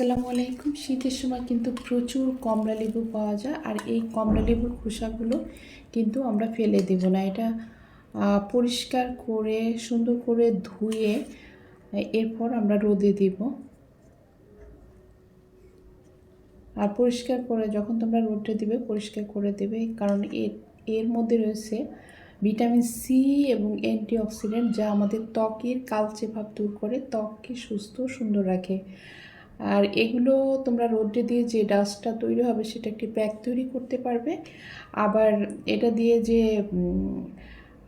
আসসালামু আলাইকুম। শীতের সময় কিন্তু প্রচুর কমলা লেবু পাওয়া যায় আর এই কমলা লেবুর খোসাগুলো কিন্তু আমরা ফেলে দেব না। এটা পরিষ্কার করে, সুন্দর করে ধুয়ে, এরপর আমরা রোদে দিব। আর পরিষ্কার করে, যখন তোমরা রোদে দিবে, পরিষ্কার করে দেবে। কারণ এর এর মধ্যে রয়েছে ভিটামিন সি এবং অ্যান্টিঅক্সিডেন্ট যা আমাদের ত্বকের কালচে ভাব দূর করে, ত্বককে সুস্থ সুন্দর রাখে। আর এগুলো তোমরা রোদে দিয়ে যে ডাস্টটা তৈরি হবে সেটা একটি প্যাক তৈরি করতে পারবে। আবার এটা দিয়ে যে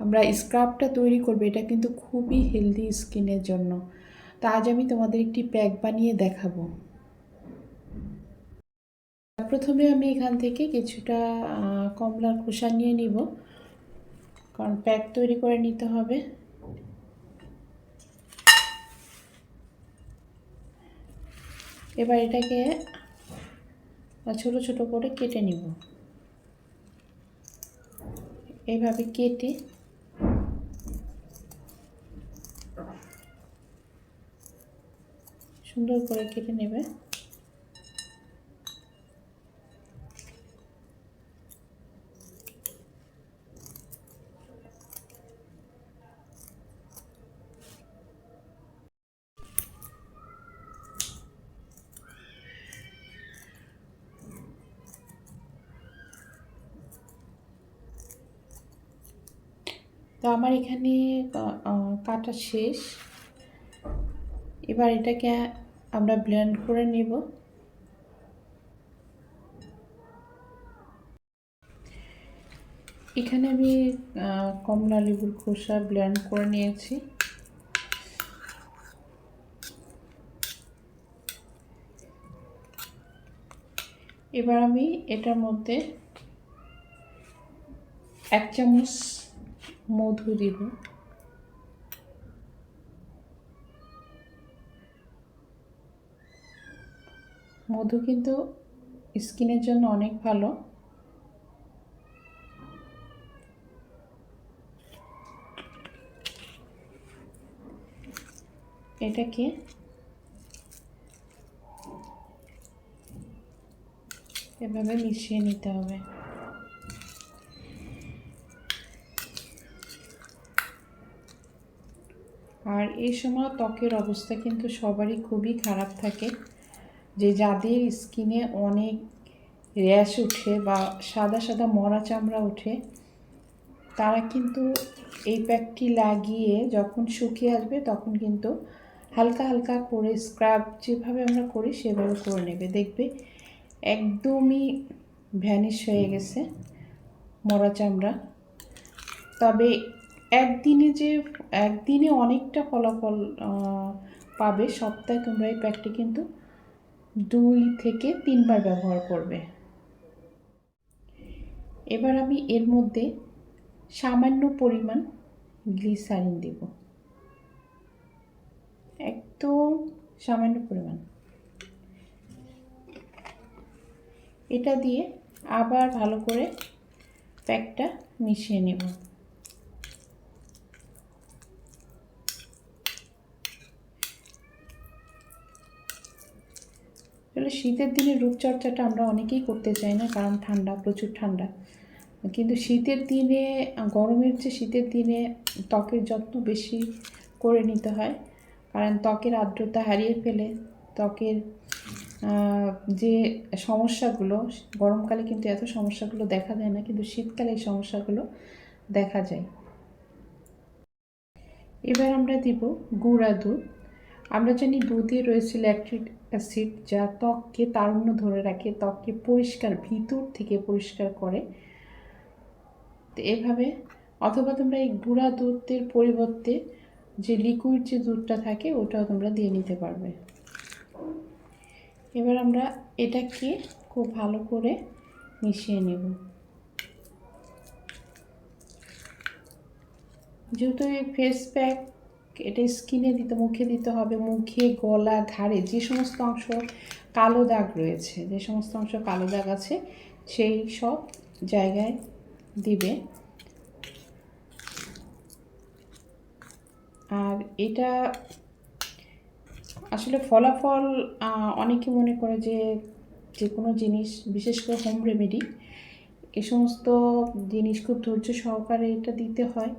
আমরা স্ক্রাবটা তৈরি করবে, এটা কিন্তু খুবই হেলদি স্কিনের জন্য। তা আজ আমি তোমাদের একটি প্যাক বানিয়ে দেখাবো। প্রথমে আমি এখান থেকে কিছুটা কমলার খোসা নিয়ে নিব। কারণ প্যাক তৈরি করে নিতে হবে। এবার এটাকে ছোটো ছোটো করে কেটে নিব। এইভাবে কেটে সুন্দর করে কেটে নেবে। তো আমার এখানে কাটা শেষ। এবার এটাকে আমরা ব্লেন্ড করে নেব। এখানে আমি কমলা লেবুর খোসা ব্লেন্ড করে নিয়েছি। এবার আমি এটার মধ্যে এক চামচ মধু দিব মধু কিন্তু স্কিনের জন্য অনেক ভালো। এটাকে এভাবে মিশিয়ে নিতে হবে। আর এই সময় ত্বকের অবস্থা কিন্তু সবারই খুবই খারাপ থাকে। যে যাদের স্কিনে অনেক র্যাশ উঠে বা সাদা সাদা মরা চামড়া ওঠে তারা কিন্তু এই প্যাকটি লাগিয়ে যখন শুকিয়ে আসবে তখন কিন্তু হালকা হালকা করে স্ক্রাব যেভাবে আমরা করি সেভাবে করে নেবে। দেখবে একদমই ভ্যানিশ হয়ে গেছে মরা চামড়া। তবে একদিনে যে, একদিনে অনেকটা ফলাফল পাবে সপ্তাহে তোমরা এই প্যাকটি কিন্তু দুই থেকে তিনবার ব্যবহার করবে। এবার আমি এর মধ্যে সামান্য পরিমাণ গ্লিসারিন দেব। একদম সামান্য পরিমাণ। এটা দিয়ে আবার ভালো করে প্যাকটা মিশিয়ে নেব। আসলে শীতের দিনে রূপচর্চাটা আমরা অনেকেই করতে চাই না, কারণ ঠান্ডা, প্রচুর ঠান্ডা। কিন্তু শীতের দিনে, গরমের চেয়ে শীতের দিনে ত্বকের যত্ন বেশি করে নিতে হয়, কারণ ত্বকের আর্দ্রতা হারিয়ে ফেলে, ত্বকের যে সমস্যাগুলো, গরমকালে কিন্তু এত সমস্যাগুলো দেখা যায় না, কিন্তু শীতকালে এই সমস্যাগুলো দেখা যায়। এবার আমরা দিব গুঁড়া দুধ। আমরা জানি দুধে রয়েছে ল্যাকটিক অ্যাসিড যা ত্বককে তারুণ্য ধরে রাখে, ত্বককে পরিষ্কার, ভিতর থেকে পরিষ্কার করে। তো এভাবে, অথবা তোমরা এই গুঁড়া দুধের পরিবর্তে যে লিকুইড যে দুধটা থাকে, ওটাও তোমরা দিয়ে নিতে পারবে। এবার আমরা এটাকে খুব ভালো করে মিশিয়ে নেব। যেহেতু এই ফেস প্যাক এটা স্কিনে দিতে, মুখে দিতে হবে। মুখে, গলা, ঘাড়ে যে সমস্ত অংশ কালো দাগ রয়েছে, যে সমস্ত অংশ কালো দাগ আছে, সেই সব জায়গায় দিবে। আর এটা আসলে ফলাফল অনেকে মনে করে যে যে কোনো জিনিস, বিশেষ করে হোম রেমেডি এ সমস্ত জিনিস খুব ধৈর্য সহকারে এটা দিতে হয়।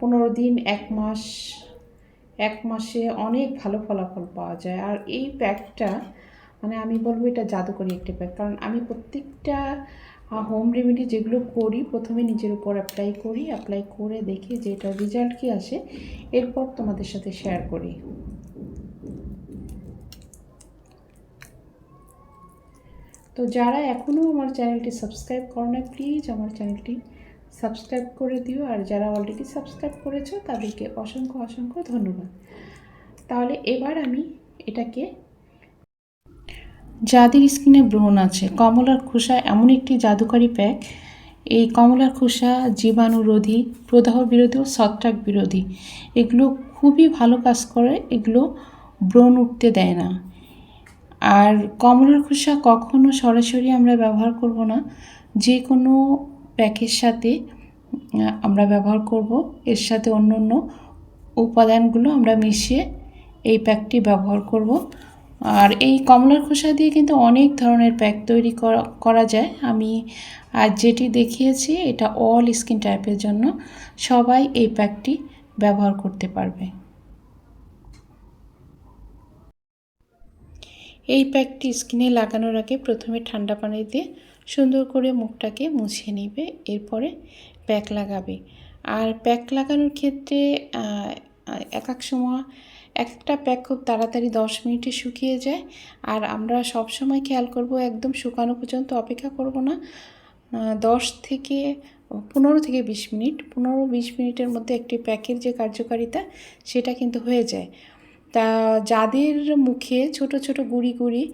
পনেরো দিন, এক মাস, এক মাসে অনেক ভালো ফলাফল পাওয়া যায়। আর এই প্যাকটা মানে আমি বলব এটা জাদুকরি একটি প্যাক। কারণ আমি প্রত্যেকটা হোম রেমেডি যেগুলো করি, প্রথমে নিজের উপর অ্যাপ্লাই করি অ্যাপ্লাই করে দেখি যে এটার রেজাল্ট কী আসে। এরপর তোমাদের সাথে শেয়ার করি। তো যারা এখনও আমার চ্যানেলটি সাবস্ক্রাইব করো না প্লিজ আমার চ্যানেলটি সাবস্ক্রাইব করে দিও আর যারা অলরেডি সাবস্ক্রাইব করেছ, তাদেরকে অসংখ্য অসংখ্য ধন্যবাদ। তাহলে এবার আমি এটাকে যাদের স্কিনে ব্রণ আছে, কমলার খোসা এমন একটি জাদুকারী প্যাক। এই কমলার খোসা জীবাণুরোধী, প্রদাহ বিরোধী ও ছত্রাক বিরোধী। এগুলো খুবই ভালো কাজ করে, এগুলো ব্রণ উঠতে দেয় না। আর কমলার খোসা কখনো সরাসরি আমরা ব্যবহার করব না। যে কোনো প্যাকের সাথে আমরা ব্যবহার করব। এর সাথে অন্য অন্য উপাদানগুলো আমরা মিশিয়ে এই প্যাকটি ব্যবহার করব। আর এই কমলার খোসা দিয়ে কিন্তু অনেক ধরনের প্যাক তৈরি করা যায়। আমি আজ যেটি দেখিয়েছি, এটা অল স্কিন টাইপের জন্য সবাই এই প্যাকটি ব্যবহার করতে পারবে। এই প্যাকটি স্কিনে লাগানোর আগে প্রথমে ঠান্ডা পানি দিয়ে সুন্দর করে মুখটাকে মুছিয়ে নিবে, এরপরে প্যাক লাগাবে। আর প্যাক লাগানোর ক্ষেত্রে এক এক সময় একটা প্যাক খুব তাড়াতাড়ি দশ মিনিটে শুকিয়ে যায়। আর আমরা সব সময় খেয়াল করব, একদম শুকানো পর্যন্ত অপেক্ষা করব না। দশ থেকে পনেরো থেকে বিশ মিনিট, পনেরো বিশ মিনিটের মধ্যে একটি প্যাকের যে কার্যকারিতা, সেটা কিন্তু হয়ে যায়। তা যাদের মুখে ছোট ছোট গুড়ি গুড়ি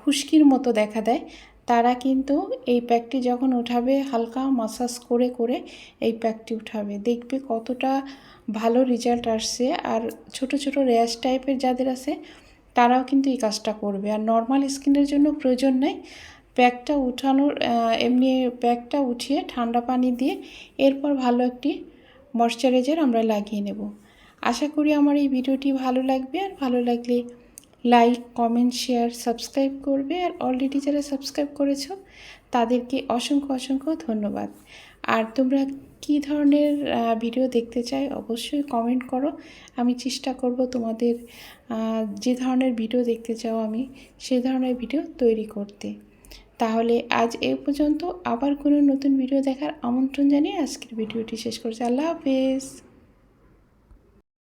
খুশকির মতো দেখা দেয় তারা কিন্তু এই প্যাকটি যখন উঠাবে, হালকা মাসাজ করে করে এই প্যাকটি উঠাবে। দেখবে কতটা ভালো রেজাল্ট আসছে। আর ছোট ছোট র্যাশ টাইপের যাদের আছে, তারাও কিন্তু এই কাজটা করবে। আর নর্মাল স্কিনের জন্য প্রয়োজন নেই। প্যাকটা উঠানোর এমনি প্যাকটা উঠিয়ে ঠান্ডা পানি দিয়ে এরপর ভালো একটি ময়শ্চারাইজার আমরা লাগিয়ে নেব। আশা করি আমার এই ভিডিওটি ভালো লাগবে। আর ভালো লাগলে লাইক কমেন্ট শেয়ার সাবস্ক্রাইব করবে। আর অলরেডি যারা সাবস্ক্রাইব করেছ, তাদেরকে অসংখ্য অসংখ্য ধন্যবাদ। আর তোমরা কী ধরনের ভিডিও দেখতে চাই, অবশ্যই কমেন্ট করো। আমি চেষ্টা করব তোমাদের যে ধরনের ভিডিও দেখতে চাও আমি, সে ধরনের ভিডিও তৈরি করতে। তাহলে আজ এই পর্যন্ত আবার কোনো নতুন ভিডিও দেখার আমন্ত্রণ জানিয়ে আজকের ভিডিওটি শেষ করছি। আল্লাহ হাফেজ।